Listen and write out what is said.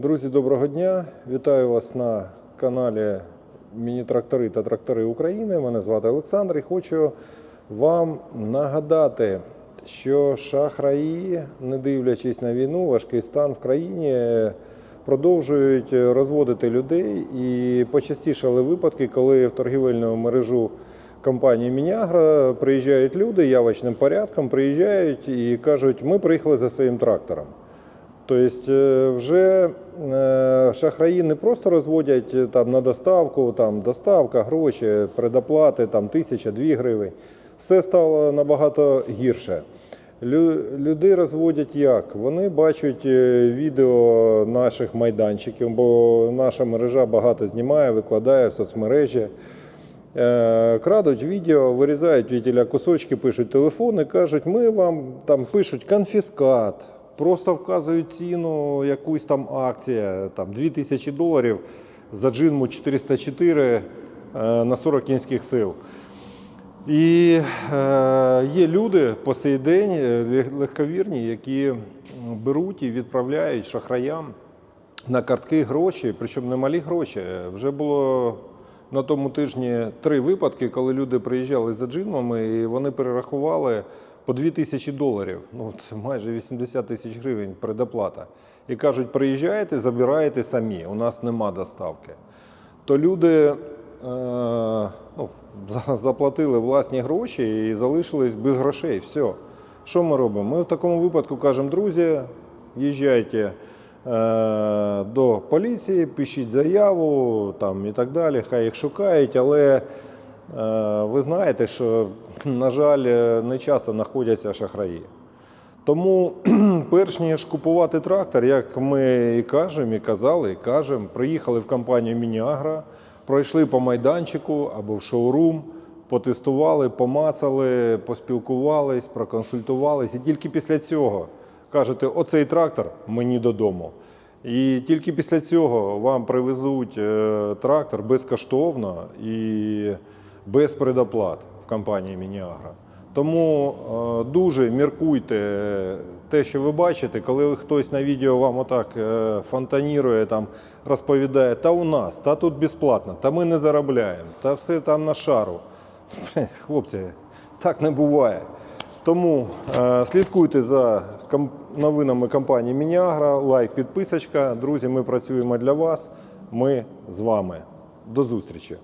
Друзі, доброго дня! Вітаю вас на каналі Міні-трактори та трактори України. Мене звати Олександр і хочу вам нагадати, що шахраї, не дивлячись на війну, важкий стан в країні, продовжують розводити людей. І почастішали випадки, коли в торгівельну мережу компанії Мінягра приїжджають люди явочним порядком, приїжджають і кажуть, ми приїхали за своїм трактором. Тобто е, вже шахраї не просто розводять е, там на доставку, там доставка, гроші, предоплати, там тисяча, дві гривень. Все стало набагато гірше. Лю- Люди розводять як? Вони бачать е, відео наших майданчиків, бо наша мережа багато знімає, викладає в соцмережі. Е, Крадуть відео, вирізають відділя кусочки, пишуть телефони, кажуть, ми вам там пишуть конфіскат, просто вказують ціну, якусь там акція, там 2000 доларів за джинму 404 е, на 40 кінських сил. І е, є люди по сей день е, легковірні, які беруть і відправляють шахраям на картки гроші, причому не малі гроші. Вже було на тому тижні три випадки, коли люди приїжджали за джинмами і вони перерахували по 2 тисячі доларів. Ну, це майже 80 тисяч гривень предоплата. І кажуть, приїжджаєте, забираєте самі, у нас нема доставки. То люди е, ну, заплатили власні гроші і залишились без грошей. Все. Що ми робимо? Ми в такому випадку кажемо, друзі, їжджайте е, до поліції, пишіть заяву там, і так далі, хай їх шукають, але ви знаєте, що, на жаль, е, не часто знаходяться шахраї. Тому, перш ніж купувати трактор, як ми і кажемо, і казали, і кажемо, приїхали в компанію Мініагра, пройшли по майданчику або в шоурум, потестували, помацали, поспілкувались, проконсультувались. І тільки після цього кажете, оцей трактор мені додому. І тільки після цього вам привезуть е, трактор безкоштовно і без предоплат в компанії Мініагра. Тому е, дуже міркуйте те, що ви бачите, коли хтось на відео вам отак е, фонтанірує, там розповідає, та у нас, та тут безплатно, та ми не заробляємо, та все там на шару. Хлопці, так не буває. Тому е, слідкуйте за новинами компанії Мініагра, лайк, підписочка. Друзі, ми працюємо для вас. Ми з вами. До зустрічі.